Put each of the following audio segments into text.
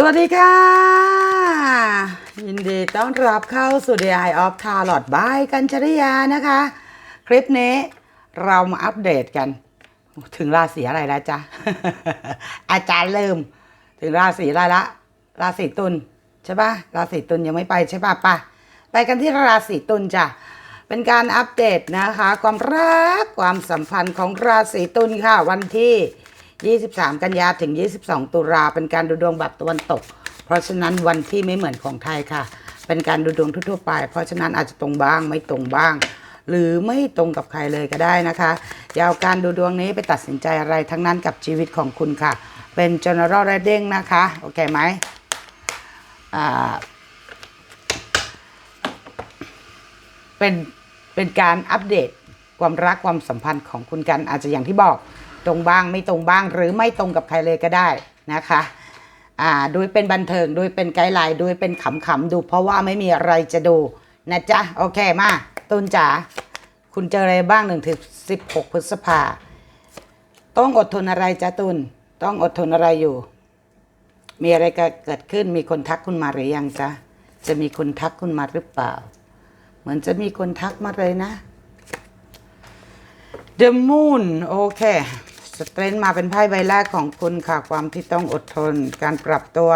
สวัสดีค่ะ ยินดีต้อนรับเข้าสู่ The Eye of Tarot by กัญจริยานะคะ คลิปนี้เรามาอัปเดตกัน ถึงราศีอะไรแล้วจ๊ะ อาจารย์ลืม ถึงราศีอะไรละ ราศีตุลใช่ปะราศีตุลยังไม่ไปใช่ปะปะไปกันที่ราศีตุลจ้ะเป็นการอัปเดตนะคะ ความรักความสัมพันธ์ของราศีตุลค่ะวันที่ 23 กันยาถึง 22 ตุลาเป็นการดูดวงแบบตะวันตก เพราะฉะนั้นวันที่ไม่เหมือนของไทยค่ะ เป็นการดูดวงทั่วๆไป เพราะฉะนั้นอาจจะตรงบ้างไม่ตรงบ้าง หรือไม่ตรงกับใครเลยก็ได้นะคะอย่าวการดูดวงนี้ไปตัดสินใจอะไรทั้งนั้นกับชีวิตของคุณค่ะ เป็น general reading นะคะโอเคไหมอ่าเป็นเป็นการอัปเดตความรักความสัมพันธ์ของคุณกันอาจจะอย่างที่บอก ตรงบ้างไม่ตรงบ้าง หรือไม่ตรงกับใครเลยก็ได้นะคะอ่าโดยเป็นบันเทิงโดยเป็นไกด์ไลน์โดยเป็นขำๆดู เพราะว่าไม่มีอะไรจะดูนะจ๊ะโอเคมาตุนจ๋าคุณเจออะไรบ้างหนึ่งถึงสิบหกพฤษภาต้องอดทนอะไรจ๊ะตุนต้องอดทนอะไรอยู่ มีอะไรเกิดขึ้นมีคนทักคุณมาหรือยังจ๊ะจะมีคนทักคุณมาหรือเปล่า เหมือนจะมีคนทักมาเลยนะ The Moon โอเค สเตรนมาเป็นไพ่ใบแรกของคุณค่ะ ความที่ต้องอดทนการปรับตัว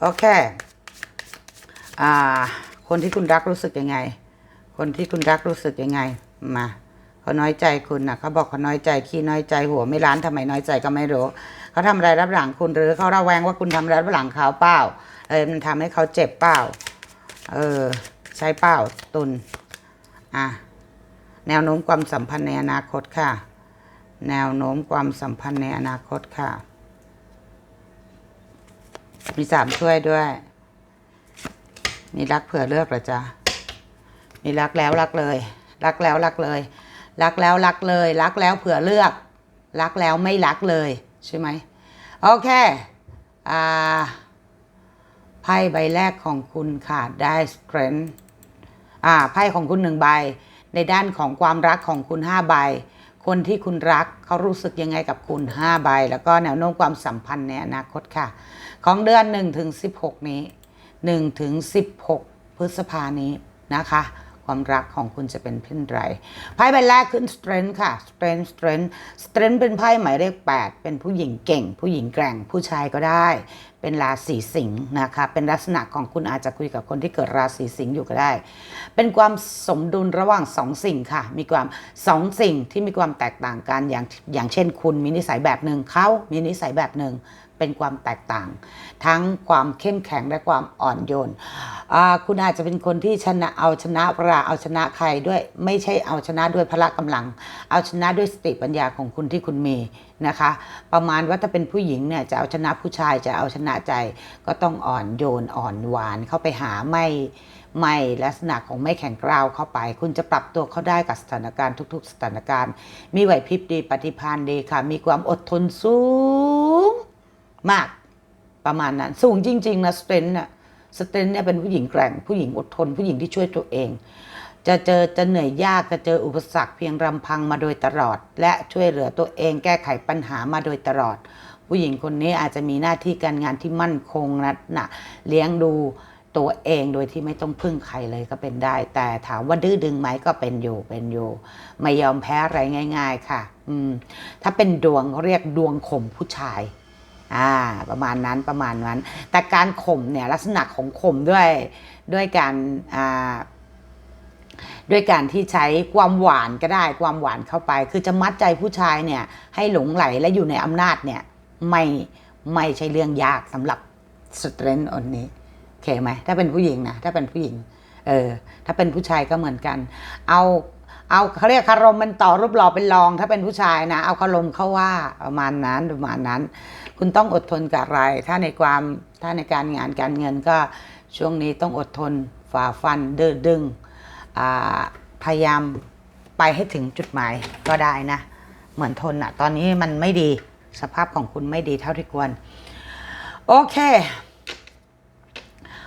โอเคอ่าคนที่คุณรักรู้สึกยังไง คนที่คุณรักรู้สึกยังไงมาเขาน้อยใจคุณนะเขาบอกเขาน้อยใจขี้น้อยใจหัวไม่ร้านทำไมน้อยใจก็ไม่รู้เขาทำอะไรรับหลังคุณหรือเขาระแวงว่าคุณทำอะไรรับหลังเขาเปล่าเออมันทำให้เขาเจ็บเปล่าเออใช่เปล่าตุนอะแนวโน้มความสัมพันธ์ในอนาคตค่ะ แนวโน้มความสัมพันธ์ในอนาคตค่ะ มีสามช่วยด้วย มีรักเผื่อเลือกหรอจ๊ะ มีรักแล้วรักเลย รักแล้วรักเลย รักแล้วรักเลย รักแล้วเผื่อเลือก รักแล้วไม่รักเลยใช่ไหมโอเค อ่า ไพ่ใบแรกของคุณค่ะได้ strength อ่า ไพ่ของคุณหนึ่งใบ ในด้านของความรักของคุณห้าใบ คนที่คุณรักเขารู้สึกยังไงกับคุณห้าใบ แล้วก็แนวโน้มความสัมพันธ์ในอนาคตค่ะ ของเดือน1ถึง16 นี้1ถึง16 พฤษภานี้นะคะ ความรักของคุณจะเป็นเช่นไรไพ่ใบแรกขึ้น strength ค่ะ strength strength strength เป็นไพ่หมายเลข8 เป็นผู้หญิงเก่ง ผู้หญิงแกร่งผู้ชายก็ได้ เป็นราศีสิงห์นะคะเป็นลักษณะของคุณอาจจะคุยกับคนที่เกิดราศีสิงห์อยู่ก็ได้ เป็นความสมดุลระหว่างสองสิ่งค่ะ มีความสองสิ่งที่มีความแตกต่างกันอย่างอย่างเช่น คุณมีนิสัยแบบหนึ่งเขามีนิสัยแบบหนึ่ง เป็นความแตกต่าง ทั้งความเข้มแข็งและความอ่อนโยนคุณอาจจะเป็นคนที่ชนะเอาชนะเวลาเอาชนะใครด้วยไม่ใช่เอาชนะด้วยพละกำลัง เอาชนะด้วยสติปัญญาของคุณที่คุณมีนะคะ ประมาณว่าถ้าเป็นผู้หญิงเนี่ยจะเอาชนะผู้ชายจะเอาชนะใจ ก็ต้องอ่อนโยนอ่อนหวานเข้าไปหาไม่ไม่ลักษณะของไม่แข็งกร้าวเข้าไป คุณจะปรับตัวเข้าได้กับสถานการณ์ทุก ๆ สถานการณ์ มีไหวพริบดีปฏิภาณดีค่ะ มีความอดทนสูง มากประมาณนั้น สูงจริง ๆ นะสเตนน่ะสเตนเนี่ยเป็นผู้หญิงแกร่ง ผู้หญิงอดทน ผู้หญิงที่ช่วยตัวเอง จะเจอจะเหนื่อยยากจะเจออุปสรรคเพียงรำพังมาโดยตลอด และช่วยเหลือตัวเองแก้ไขปัญหามาโดยตลอด ผู้หญิงคนนี้อาจจะมีหน้าที่การงานที่มั่นคงนะนะเลี้ยงดูตัวเองโดยที่ไม่ต้องพึ่งใครเลยก็เป็นได้ แต่ถามว่าดื้อดึงไหมก็เป็นอยู่เป็นอยู่ ไม่ยอมแพ้อะไรง่าย ๆ ค่ะ อืม ถ้าเป็นดวงเขาเรียกดวงข่มผู้ชาย อ่าประมาณนั้นประมาณนั้น แต่การข่มเนี่ยลักษณะของข่มด้วยด้วยการอ่าด้วยการที่ใช้ความหวานก็ได้ความหวานเข้าไป คือจะมัดใจผู้ชายเนี่ยให้หลงไหลและอยู่ในอำนาจเนี่ยไม่ไม่ใช่เรื่องยากสำหรับสเตรนท์อนนี้โอเคไหมถ้าเป็นผู้หญิงนะถ้าเป็นผู้หญิงเออถ้าเป็นผู้ชายก็เหมือนกัน เอาเอาเขาเรียกคารมมันต่อรูปหล่อเป็นรอง ถ้าเป็นผู้ชายนะ เอาคารมเข้าว่าประมาณนั้นประมาณนั้น คุณต้องอดทนกับอะไร ถ้าในความถ้าในการงานการเงินก็ช่วงนี้ต้องอดทนฝ่าฟันเดินดึงพยายามไปให้ถึงจุดหมายก็ได้นะ เหมือนทนอะตอนนี้มันไม่ดีสภาพของคุณไม่ดีเท่าที่ควร โอเค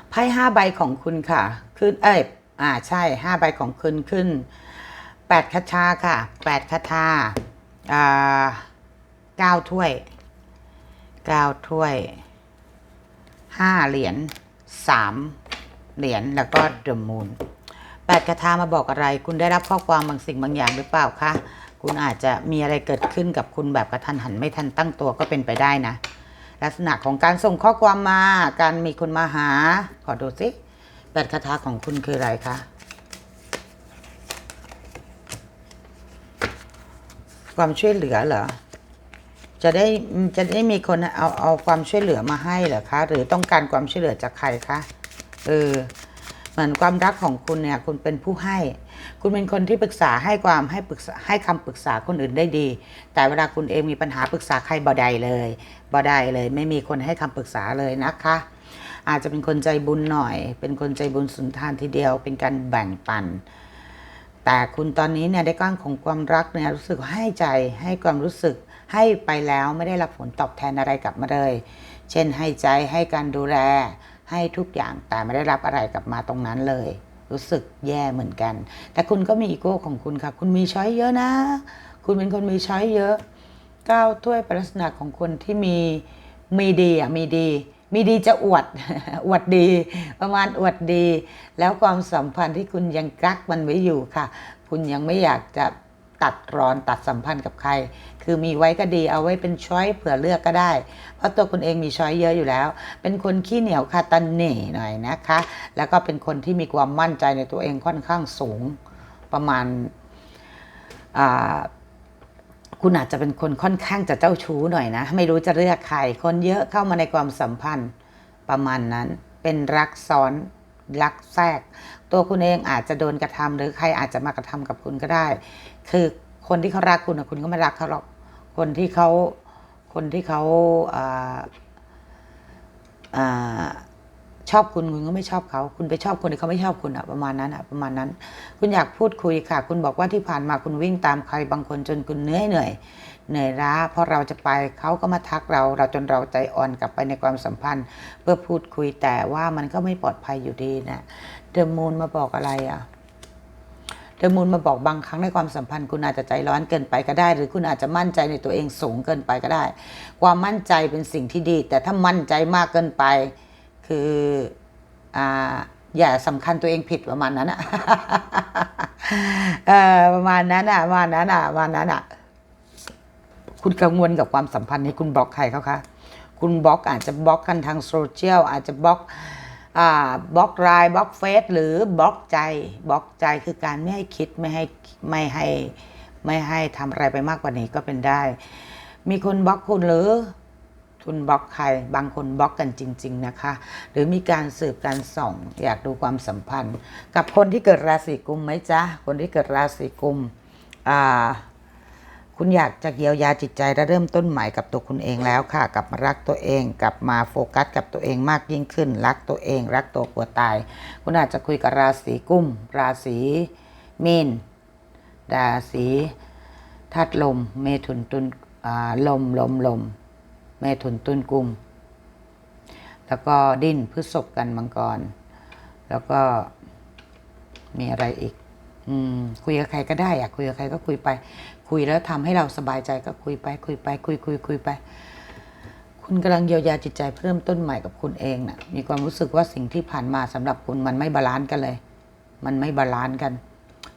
ไพ่ห้าใบของคุณค่ะ ขึ้นเอ้ยอ่าใช่ห้าใบของคุณขึ้นแปดคาชาค่ะแปดคาถาอ่าเก้าถ้วย เก้าถ้วยห้าเหรียญสามเหรียญแล้วก็เดอะมูนแปดคาถามาบอกอะไร คุณได้รับข้อความบางสิ่งบางอย่างหรือเปล่าคะคุณอาจจะมีอะไรเกิดขึ้นกับคุณแบบกระทันหันไม่ทันตั้งตัวก็เป็นไปได้นะ ลักษณะของการส่งข้อความมา การมีคนมาหา ขอดูสิแปดคาถาของคุณคืออะไรคะความช่วยเหลือเหรอ จะได้จะได้มีคนเอาเอาความช่วยเหลือมาให้เหรอคะ หรือต้องการความช่วยเหลือจากใครคะเออเหมือนความรักของคุณเนี่ย คุณเป็นผู้ให้ คุณเป็นคนที่ปรึกษาให้ความให้ปรึกษาให้คำปรึกษาคนอื่นได้ดี แต่เวลาคุณเองมีปัญหาปรึกษาใครบ่ได้เลยบ่ได้เลย ไม่มีคนให้คำปรึกษาเลยนะคะ อาจจะเป็นคนใจบุญหน่อย เป็นคนใจบุญสุนทานทีเดียว เป็นการแบ่งปันแต่คุณตอนนี้เนี่ยได้ก้างของความรักเนี่ยรู้สึกให้ใจให้ความรู้สึก ให้ไปแล้วไม่ได้รับผลตอบแทนอะไรกลับมาเลย เช่นให้ใจให้การดูแล ให้ทุกอย่างแต่ไม่ได้รับอะไรกลับมาตรงนั้นเลย รู้สึกแย่เหมือนกัน แต่คุณก็มีอีโก้ของคุณค่ะ คุณมีช้อยเยอะนะ คุณเป็นคนมีช้อยเยอะก้าวถ้วยเป็นลักษณะของคนที่มีมีดีอะมีดีมีดีจะอวด อวดดี ประมาณอวดดี แล้วความสัมพันธ์ที่คุณยังกักมันไว้อยู่ค่ะ คุณยังไม่อยากจะ ตัดรอนตัดสัมพันธ์กับใคร คือมีไว้ก็ดีเอาไว้เป็นช้อยเผื่อเลือกก็ได้ เพราะตัวคุณเองมีช้อยเยอะอยู่แล้ว เป็นคนขี้เหนียวคาตันเน่หน่อยนะคะ แล้วก็เป็นคนที่มีความมั่นใจในตัวเองค่อนข้างสูงประมาณคุณอาจจะเป็นคนค่อนข้างจะเจ้าชู้หน่อยนะ ไม่รู้จะเลือกใคร คนเยอะเข้ามาในความสัมพันธ์ประมาณนั้น เป็นรักซ้อน รักแทรก ตัวคุณเองอาจจะโดนกระทำหรือใครอาจจะมากระทำกับคุณก็ได้ คือคนที่เขารักคุณนะคุณก็ไม่รักเขาหรอกคนที่เขาคนที่เขาอาอาชอบคุณคุณก็ไม่ชอบเขา คุณไปชอบคนที่เขาไม่ชอบคุณอะประมาณนั้นอะประมาณนั้น คุณอยากพูดคุยค่ะ คุณบอกว่าที่ผ่านมาคุณวิ่งตามใครบางคนจนคุณเหนื่อยเหนื่อย เหนื่อยล้าเพราะเราจะไปเขาก็มาทักเรา เราจนเราใจอ่อนกลับไปในความสัมพันธ์ เพื่อพูดคุยแต่ว่ามันก็ไม่ปลอดภัยอยู่ดีนะเดอะมูนมาบอกอะไรอะเดอะมูนมาบอกบางครั้งในความสัมพันธ์คุณอาจจะใจร้อนเกินไปก็ได้ หรือคุณอาจจะมั่นใจในตัวเองสูงเกินไปก็ได้ ความมั่นใจเป็นสิ่งที่ดี แต่ถ้ามั่นใจมากเกินไป คืออ่าอย่าสำคัญตัวเองผิดประมาณนั้นอะเออประมาณนั้นอะประมาณนั้นอะประมาณนั้นอะ คุณกังวลกับความสัมพันธ์นี้คุณบล็อกใครเขาคะคุณบล็อกอาจจะบล็อกกันทางโซเชียลอาจจะบล็อกอบล็อกไลน์บล็อกเฟซหรือบล็อกใจบล็อกใจคือการไม่ให้คิดไม่ให้ไม่ให้ไม่ให้ทำอะไรไปมากกว่านี้ก็เป็นได้ มีคนบล็อกคุณหรือคุณบล็อกใครบางคนบล็อกกันจริง ๆนะคะ หรือมีการสืบการส่อง อยากดูความสัมพันธ์ กับคนที่เกิดราศีกุมไหมจ๊ะคนที่เกิดราศีกุมอ่า คุณอยากจะเยียวยาจิตใจและเริ่มต้นใหม่กับตัวคุณเองแล้วค่ะ กลับมารักตัวเอง กลับมาโฟกัสกับตัวเองมากยิ่งขึ้น รักตัวเอง รักตัวกลัวตาย คุณอาจจะคุยกับราศีกุ้ม ราศีมีนราศีธาตุลม เมถุนตุลลมลมลม เมถุนตุลกุม แล้วก็ดิ้นพฤษภกันมังกร แล้วก็มีอะไรอีกอคุยกับใครก็ได้อะคุยกับใครก็คุยไป คุยแล้วทำให้เราสบายใจก็คุยไป คุยไป คุยคุยคุยไป คุณกำลังเยียวยาจิตใจเพิ่มต้นใหม่กับคุณเองนะ่ะ มีความรู้สึกว่าสิ่งที่ผ่านมาสำหรับคุณมันไม่บาลานซ์กันเลย มันไม่บาลานซ์กัน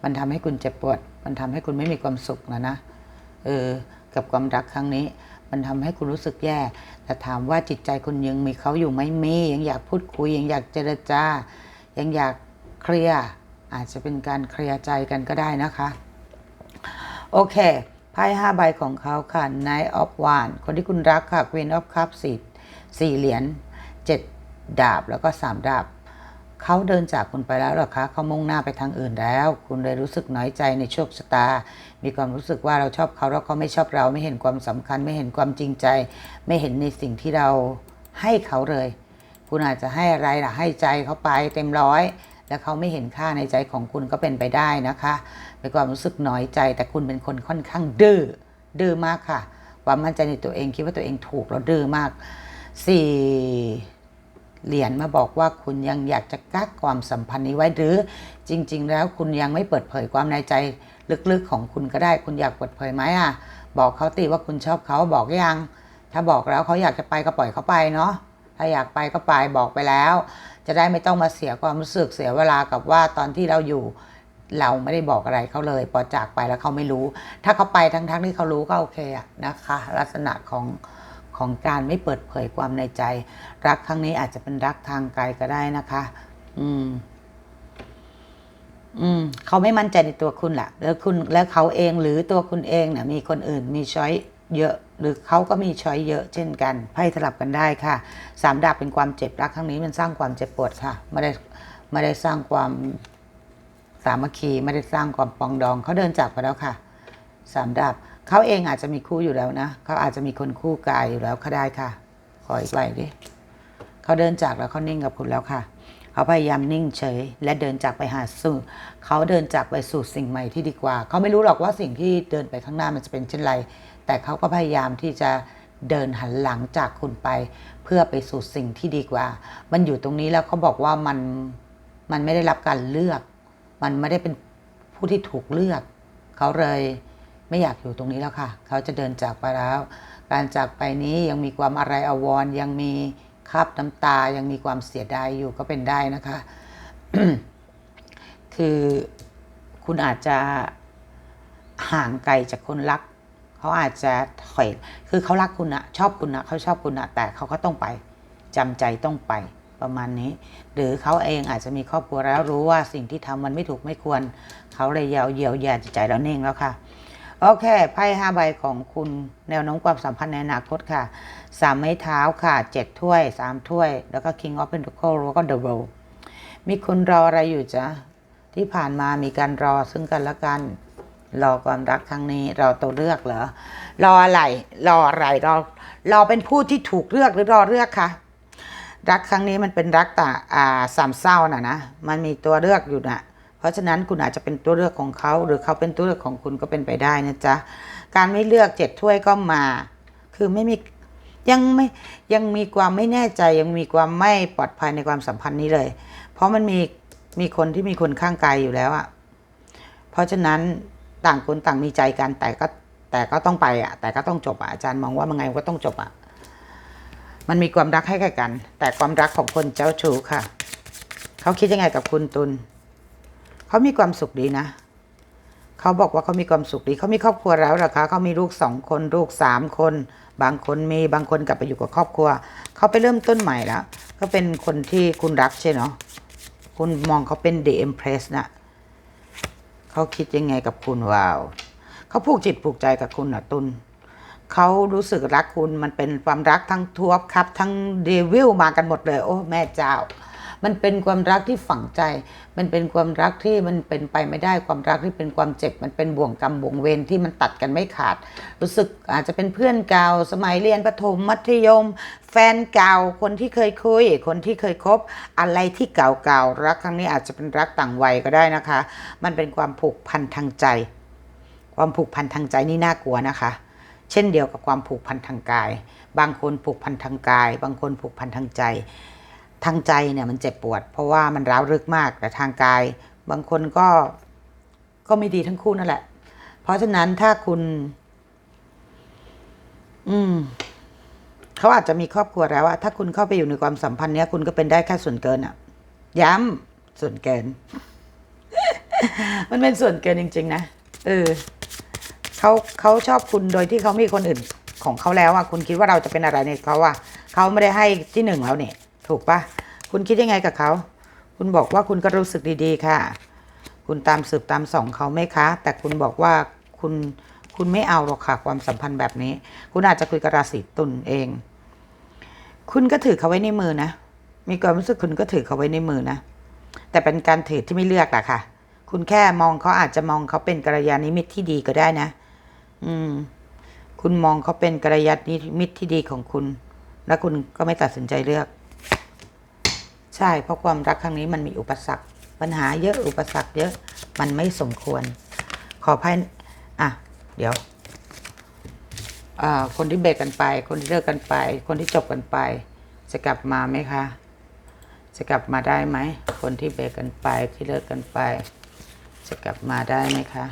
มันทำให้คุณเจ็บปวด มันทำให้คุณไม่มีความสุขนะนะ เออ กับความรักครั้งนี้ มันทำให้คุณรู้สึกแย่ แต่ถามว่าจิตใจคุณยังมีเขาอยู่ไหมมี ยังอยากพูดคุย ยังอยากเจรจา ยังอยากเคลียร์อาจจะเป็นการเคลียร์ใจกันก็ได้นะคะ โอเค ไพ่ห้าใบของเขาค่ะ Knight of Wands คนที่คุณรักค่ะ Queen of Cups สี่สี่เหรียญเจ็ดดาบแล้วก็สามดาบ เขาเดินจากคุณไปแล้วหรอคะเขามุ่งหน้าไปทางอื่นแล้ว คุณเลยรู้สึกน้อยใจในโชคชะตา มีความรู้สึกว่าเราชอบเขาแล้วเขาไม่ชอบเราไม่เห็นความสำคัญ ไม่เห็นความจริงใจ ไม่เห็นในสิ่งที่เราให้เขาเลย คุณอาจจะให้อะไรล่ะให้ใจเขาไปเต็มร้อย แล้วเขาไม่เห็นค่าในใจของคุณก็เป็นไปได้นะคะเป็นความรู้สึกน้อยใจแต่คุณเป็นคนค่อนข้างดื้อดื้อมากค่ะ ความมั่นใจในตัวเองคิดว่าตัวเองถูกแล้วดื้อมากสี่เหรียญมาบอกว่าคุณยังอยากจะกักความสัมพันธ์นี้ไว้หรือจริง ๆ แล้วคุณยังไม่เปิดเผยความในใจลึกๆของคุณก็ได้ คุณอยากเปิดเผยไหมอะ บอกเขาติว่าคุณชอบเขาบอกยัง ถ้าบอกแล้วเขาอยากจะไปก็ปล่อยเขาไปเนาะถ้าอยากไปก็ไปบอกไปแล้ว จะได้ไม่ต้องมาเสียความรู้สึกเสียเวลากับว่าตอนที่เราอยู่เราไม่ได้บอกอะไรเขาเลย พอจากไปแล้วเขาไม่รู้ ถ้าเขาไปทั้งๆทที่เขารู้ก็โอเคอะนะคะ ลักษณะของของการไม่เปิดเผยความในใจ รักครั้งนี้อาจจะเป็นรักทางไกลก็ได้นะคะ อืม อืม เขาไม่มั่นใจในตัวคุณแหละแล้วคุณแล้วเขาเองหรือตัวคุณเองเนี่ยมีคนอื่นมีช้อย เยอะ หรือเขาก็มีช้อยเยอะเช่นกันไพ่สลับกันได้ค่ะสามดาบเป็นความเจ็บรักครั้งนี้มันสร้างความเจ็บปวดค่ะไม่ได้ไม่ได้สร้างความสามัคคีไม่ได้สร้างความปองดองเขาเดินจากไปแล้วค่ะสามดาบเขาเองอาจจะมีคู่อยู่แล้วนะเขาอาจจะมีคนคู่กายอยู่แล้วก็ได้ค่ะขออีกใบดิเขาเดินจากแล้วเขานิ่งกับคุณแล้วค่ะ เขาพยายามนิ่งเฉย และเดินจากไปหาสู่เขาเดินจากไปสู่สิ่งใหม่ที่ดีกว่า เขาไม่รู้หรอกว่าสิ่งที่เดินไปข้างหน้ามันจะเป็นเช่นไร แต่เขาก็พยายามที่จะเดินหันหลังจากคุณไป เพื่อไปสู่สิ่งที่ดีกว่า มันอยู่ตรงนี้แล้วเขาบอกว่ามันมันไม่ได้รับการเลือก มันไม่ได้เป็นผู้ที่ถูกเลือก เขาเลยไม่อยากอยู่ตรงนี้แล้วค่ะ เขาจะเดินจากไปแล้ว การจากไปนี้ยังมีความอะไรอาวรยังมี คราบน้ำตายังมีความเสียดายอยู่ก็เป็นได้นะคะ คือคุณอาจจะห่างไกลจากคนรัก เขาอาจจะถอย คือเขารักคุณอะชอบคุณอะเขาชอบคุณอะแต่เขาก็ต้องไปจำใจต้องไปประมาณนี้ หรือเขาเองอาจจะมีครอบครัวแล้วรู้ว่าสิ่งที่ทำมันไม่ถูกไม่ควร เขาเลยเยียวเยียวยาจิตใจแล้วเน่งแล้วค่ะ โอเค ไพ่ห้าใบของคุณแนวโน้มความสัมพันธ์ในอนาคตค่ะสามไม้เท้าค่ะเจ็ดถ้วยสามถ้วย แล้วก็ King of Pentacles แล้วก็ The World มีคนรออะไรอยู่จ๊ะ ที่ผ่านมามีการรอซึ่งกันและกัน รอความรักครั้งนี้ รอตัวเลือกเหรอ รออะไร รออะไร รอ รอเป็นผู้ที่ถูกเลือกหรือรอเลือกคะรักครั้งนี้มันเป็นรักต่าอ่าสามเศร้าน่ะนะ มันมีตัวเลือกอยู่น่ะ เพราะฉะนั้นคุณอาจจะเป็นตัวเลือกของเขา หรือเขาเป็นตัวเลือกของคุณก็เป็นไปได้นะจ๊ะ การไม่เลือกเจ็ดถ้วยก็มา คือไม่มียังไม่ยังมีความไม่แน่ใจยังมีความไม่ปลอดภัยในความสัมพันธ์นี้เลย เพราะมันมีมีคนที่มีคนข้างกายอยู่แล้วอะเพราะฉะนั้นต่างคนต่างมีใจกันแต่ก็แต่ก็ต้องไปอะแต่ก็ต้องจบอะอาจารย์มองว่ามันไงก็ต้องจบอะมันมีความรักให้แก่กัน แต่ความรักของคนเจ้าชู้ค่ะ เขาคิดยังไงกับคุณตุล เขามีความสุขดีนะ เขาบอกว่าเขามีความสุขดี เขามีครอบครัวแล้วหรอคะเขามีลูกสองคนลูกสามคน บางคนมีบางคนกลับไปอยู่กับครอบครัว เขาไปเริ่มต้นใหม่แล้วก็เป็นคนที่คุณรักใช่เนาะคุณมองเขาเป็น The Empress นะเขาคิดยังไงกับคุณว้าวเขาผูกจิตผูกใจกับคุณนะตุลเขารู้สึกรักคุณมันเป็นความรักทั้งทวบครับ ทั้งเดวิลมากันหมดเลย โอ้ แม่เจ้า มันเป็นความรักที่ฝังใจ มันเป็นความรักที่มันเป็นไปไม่ได้ความรักที่เป็นความเจ็บ มันเป็นบ่วงกรรมบ่วงเวรที่มันตัดกันไม่ขาด รู้สึกอาจจะเป็นเพื่อนเก่าสมัยเรียนประถมมัธยม แฟนเก่าคนที่เคยคุย คนที่เคยคบ อะไรที่เก่าๆรักครั้งนี้อาจจะเป็นรักต่างวัยก็ได้นะคะ มันเป็นความผูกพันทางใจ ความผูกพันทางใจนี่น่ากลัวนะคะเช่นเดียวกับความผูกพันทางกาย บางคนผูกพันทางกาย บางคนผูกพันทางใจ ทางใจเนี่ยมันเจ็บปวด เพราะว่ามันร้าวลึกมากแต่ทางกาย บางคนก็ก็ไม่ดีทั้งคู่นั่นแหละ เพราะฉะนั้นถ้าคุณ อืมเขาอาจจะมีครอบครัวแล้วอะถ้าคุณเข้าไปอยู่ในความสัมพันธ์เนี้ยคุณก็เป็นได้แค่ส่วนเกินอะย้ำส่วนเกิน มันเป็นส่วนเกินจริง ๆ นะเออเขาเขาชอบคุณโดยที่เขามีคนอื่นของเขาแล้วอะคุณคิดว่าเราจะเป็นอะไรในเขาอะเขาไม่ได้ให้ที่หนึ่งแล้วเนี่ย ถูกปะคุณคิดยังไงกับเขา คุณบอกว่าคุณก็รู้สึกดีๆ ค่ะ คุณตามสืบตามส่องเขาไหมคะ แต่คุณบอกว่าคุณคุณไม่เอาหรอกค่ะความสัมพันธ์แบบนี้ คุณอาจจะคุยกับราศีตุลเอง คุณก็ถือเขาไว้ในมือนะ มีความรู้สึกคุณก็ถือเขาไว้ในมือนะ แต่เป็นการถือที่ไม่เลือกอะค่ะ คุณแค่มองเขาอาจจะมองเขาเป็นกัลยาณมิตรที่ดีก็ได้นะ อืม คุณมองเขาเป็นกัลยาณมิตรที่ดีของคุณ แล้วคุณก็ไม่ตัดสินใจเลือก ใช่เพราะความรักครั้งนี้มันมีอุปสรรค ปัญหาเยอะอุปสรรคเยอะมันไม่สมควร ขอให้อะเดี๋ยวคนที่เบรกกันไป คนที่เลิกกันไป คนที่จบกันไป จะกลับมาไหมคะ จะกลับมาได้ไหม คนที่เบรกกันไปที่เลิกกันไป จะกลับมาได้ไหมคะ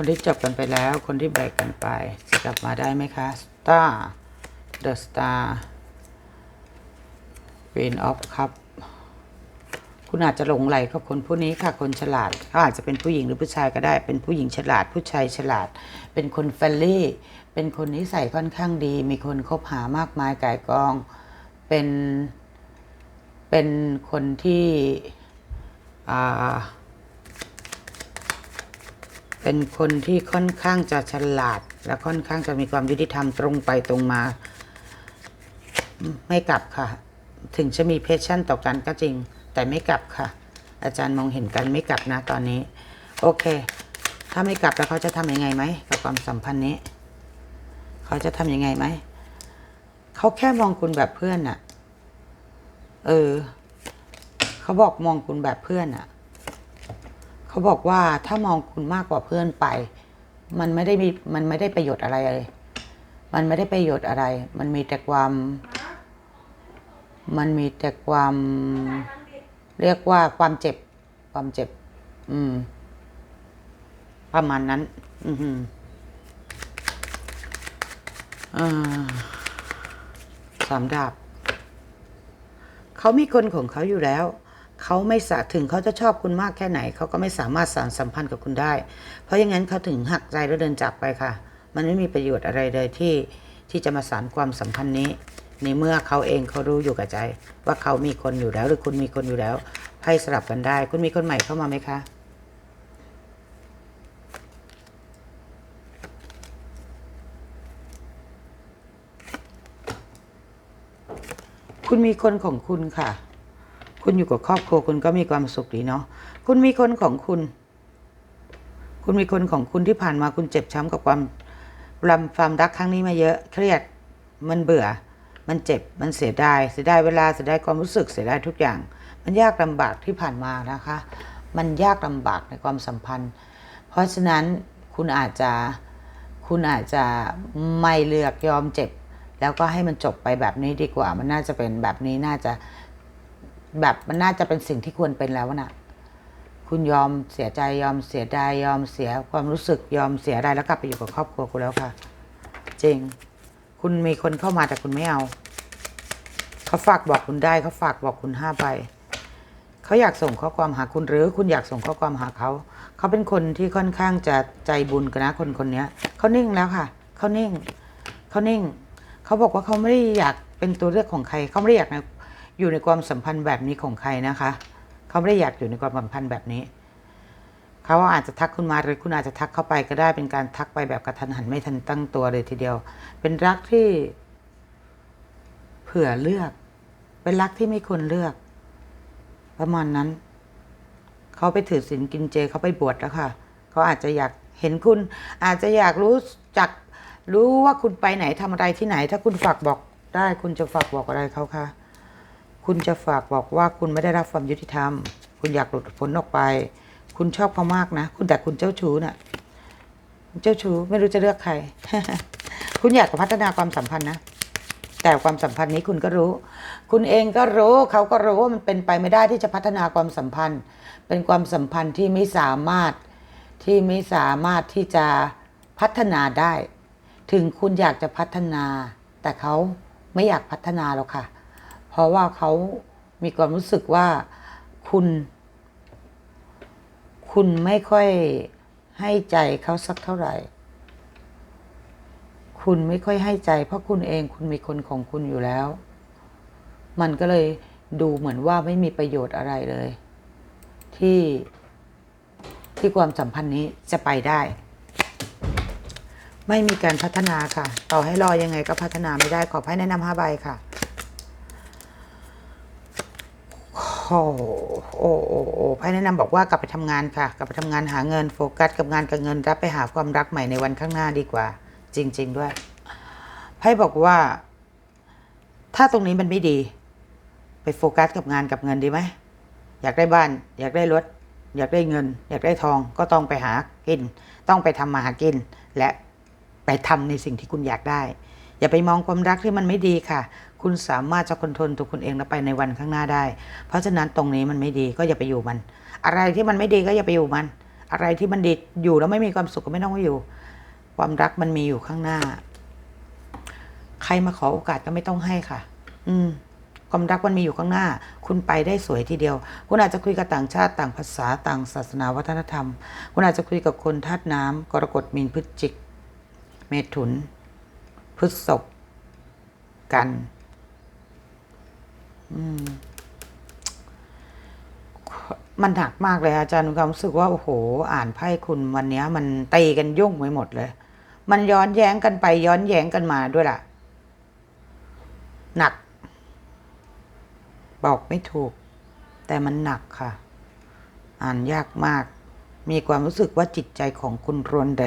คนที่จบกันไปแล้วคนที่เบรกกันไปจะกลับมาได้ไหมคะ Star The Star Queen of Cup คุณอาจจะหลงไหลกับคนผู้นี้ค่ะ คนฉลาดเขาอาจจะเป็นผู้หญิงหรือผู้ชายก็ได้ เป็นผู้หญิงฉลาด ผู้ชายฉลาด เป็นคนเฟรนลี่ เป็นคนนิสัยค่อนข้างดี มีคนคบหามากมายกายกอง เป็น เป็นคนที่อ่า เป็นคนที่ค่อนข้างจะฉลาด และค่อนข้างจะมีความยุติธรรมตรงไปตรงมา ไม่กลับค่ะ ถึงจะมีเพชชั่นต่อกันก็จริง แต่ไม่กลับค่ะ อาจารย์มองเห็นกันไม่กลับนะตอนนี้ โอเค ถ้าไม่กลับแล้วเขาจะทำยังไงไหมกับความสัมพันธ์นี้ เขาจะทำยังไงไหมเขาแค่มองคุณแบบเพื่อนอะเออ เขาบอกมองคุณแบบเพื่อนอะ เขาบอกว่าถ้ามองคุณมากกว่าเพื่อนไป มันไม่ได้มีมันไม่ได้ประโยชน์อะไรเลย มันไม่ได้ประโยชน์อะไร มันมีแต่ความ มันมีแต่ความ เรียกว่าความเจ็บ ความเจ็บ อืม ประมาณนั้น อือหือสามดาบ เขามีคนของเขาอยู่แล้ว เขาไม่สาถึงเขาจะชอบคุณมากแค่ไหน เขาก็ไม่สามารถสานสัมพันธ์กับคุณได้ เพราะอย่างนั้นเขาถึงหักใจแล้วเดินจากไปค่ะ มันไม่มีประโยชน์อะไรเลยที่ที่จะมาสานความสัมพันธ์นี้ ในเมื่อเขาเองเขารู้อยู่กับใจ ว่าเขามีคนอยู่แล้ว หรือคุณมีคนอยู่แล้วให้สลับกันได้ คุณมีคนใหม่เข้ามาไหมคะคุณมีคนของคุณค่ะ คุณอยู่กับครอบครัวคุณก็มีความสุขดีเนาะคุณมีคนของคุณ คุณมีคนของคุณที่ผ่านมาคุณเจ็บช้ำกับความรำความรักครั้งนี้มาเยอะเครียดมันเบื่อ มันเจ็บมันเสียดายเสียดายเวลาเสียดายความรู้สึกเสียดายทุกอย่าง มันยากลำบากที่ผ่านมานะคะ มันยากลำบากในความสัมพันธ์ เพราะฉะนั้นคุณอาจจะคุณอาจจะไม่เลือกยอมเจ็บ แล้วก็ให้มันจบไปแบบนี้ดีกว่า มันน่าจะเป็นแบบนี้น่าจะ แบบมันน่าจะเป็นสิ่งที่ควรเป็นแล้วนะคุณยอมเสียใจยอมเสียดายยอมเสียความรู้สึกยอมเสียอะไรแล้วกลับไปอยู่กับครอบครัวคุณแล้วค่ะ จริง คุณมีคนเข้ามาแต่คุณไม่เอาเขาฝากบอกคุณได้เขาฝากบอกคุณห้าใบเขาอยากส่งข้อความหาคุณหรือคุณอยากส่งข้อความหาเขา เขาเป็นคนที่ค่อนข้างจะใจบุญกันนะคนคนนี้เขานิ่งแล้วค่ะเขานิ่งเขานิ่ง เขาบอกว่าเขาไม่ได้อยากเป็นตัวเลือกของใครเขาไม่ได้อยาก อยู่ในความสัมพันธ์แบบนี้ของใครนะคะ เขาไม่ได้อยากอยู่ในความสัมพันธ์แบบนี้ เขาอาจจะทักคุณมาหรือคุณอาจจะทักเข้าไปก็ได้เป็นการทักไปแบบกระทันหันไม่ทันตั้งตัวเลยทีเดียว เป็นรักที่ เผื่อเลือก เป็นรักที่ไม่ควรเลือก ประมาณนั้น เขาไปถือศีลกินเจเขาไปบวชแล้วค่ะ เขาอาจจะอยากเห็นคุณ อาจจะอยากรู้จักรู้ว่าคุณไปไหนทำอะไรที่ไหน ถ้าคุณฝากบอกได้ คุณจะฝากบอกอะไรเขาคะ คุณจะฝากบอกว่าคุณไม่ได้รับความยุติธรรม คุณอยากหลุดพ้นออกไป คุณชอบเขามากนะ คุณแต่คุณเจ้าชู้น่ะเจ้าชู้ไม่รู้จะเลือกใคร คุณอยากพัฒนาความสัมพันธ์นะ แต่ความสัมพันธ์นี้คุณก็รู้ คุณเองก็รู้เขาก็รู้ว่ามันเป็นไปไม่ได้ที่จะพัฒนาความสัมพันธ์ เป็นความสัมพันธ์ที่ไม่สามารถที่ไม่สามารถที่จะพัฒนาได้ ถึงคุณอยากจะพัฒนา แต่เขาไม่อยากพัฒนาหรอกค่ะ ราะว่าเขามีความรู้สึกว่าคุณ คุณไม่ค่อยให้ใจเขาสักเท่าไหร่ คุณไม่ค่อยให้ใจ เพราะคุณเองคุณมีคนของคุณอยู่แล้ว มันก็เลยดูเหมือนว่าไม่มีประโยชน์อะไรเลย ที่ที่ความสัมพันธ์นี้จะไปได้ ไม่มีการพัฒนาค่ะ ต่อให้รอยังไงก็พัฒนาไม่ได้ขอให้แนะนำห้าใบค่ะ โอ้โอ้โอ้โอ้ไพ่แนะนำบอกว่ากลับไปทำงานค่ะ กลับไปทำงานหาเงินโฟกัสกับงานกับเงินรับไปหาความรักใหม่ในวันข้างหน้าดีกว่า จริง ๆ ด้วยไพ่บอกว่า ถ้าตรงนี้มันไม่ดี ไปโฟกัสกับงานกับเงินดีไหมอยากได้บ้าน อยากได้รถ อยากได้เงิน อยากได้ทองก็ต้องไปหากิน ต้องไปทำมาหากิน และไปทำในสิ่งที่คุณอยากได้ อย่าไปมองความรักที่มันไม่ดีค่ะ คุณสามารถจะคอนโทรลตัวคุณเองแล้วไปในวันข้างหน้าได้ เพราะฉะนั้นตรงนี้มันไม่ดีก็อย่าไปอยู่มัน อะไรที่มันไม่ดีก็อย่าไปอยู่มัน อะไรที่มันดีอยู่แล้วไม่มีความสุขก็ไม่ต้องอยู่ ความรักมันมีอยู่ข้างหน้า ใครมาขอโอกาสก็ไม่ต้องให้ค่ะ อืมความรักมันมีอยู่ข้างหน้า คุณไปได้สวยทีเดียว คุณอาจจะคุยกับต่างชาติต่างภาษาต่างศาสนาวัฒนธรรม คุณอาจจะคุยกับคนธาตุน้ำกรกฎมีนพฤศจิก เมถุน พฤษภกัน มันหนักมากเลยอาจารย์ความรู้สึกว่า โอ้โห อ่านไพ่คุณวันนี้มันตีกันยุ่งไปหมดเลย มันย้อนแย้งกันไปย้อนแย้งกันมาด้วยล่ะ หนัก บอกไม่ถูก แต่มันหนักค่ะ อ่านยากมาก มีความรู้สึกว่าจิตใจของคุณรวนเด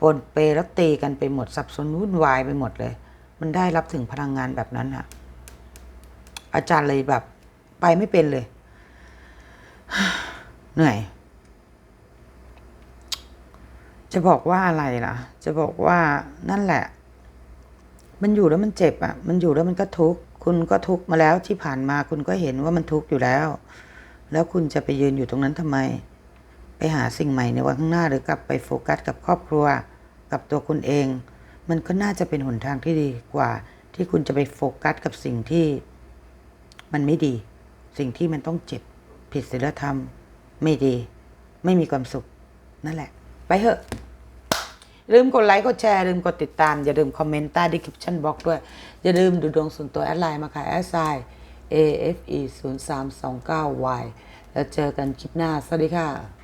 ปนเปแล้วตีกันไปหมดสับสนวุ่นวายไปหมดเลย มันได้รับถึงพลังงานแบบนั้นอะ อาจารย์เลยแบบ ไปไม่เป็นเลย เหนื่อย จะบอกว่าอะไรล่ะ จะบอกว่านั่นแหละ มันอยู่แล้วมันเจ็บอะ มันอยู่แล้วมันก็ทุกข์ คุณก็ทุกข์มาแล้วที่ผ่านมาคุณก็เห็นว่ามันทุกข์อยู่แล้ว แล้วคุณจะไปยืนอยู่ตรงนั้นทำไม ไปหาสิ่งใหม่ในวันข้างหน้าหรือกลับไปโฟกัสกับครอบครัว กับตัวคุณเอง มันก็น่าจะเป็นหนทางที่ดีกว่าที่คุณจะไปโฟกัสกับสิ่งที่ มันไม่ดี สิ่งที่มันต้องเจ็บ ผิดศีลธรรม ไม่ดี ไม่มีความสุข นั่นแหละ ไปเถอะลืมกดไลค์กดแชร์ลืมกดติดตาม อย่าลืมคอมเมนต์ใต้ดีคริปชั่นบล็อกด้วย อย่าลืมดูดวงส่วนตัวแอดไลน์มาค่ะแอดไซน์ afe 0 3 2 9 y แล้วเจอกันคลิปหน้า สวัสดีค่ะ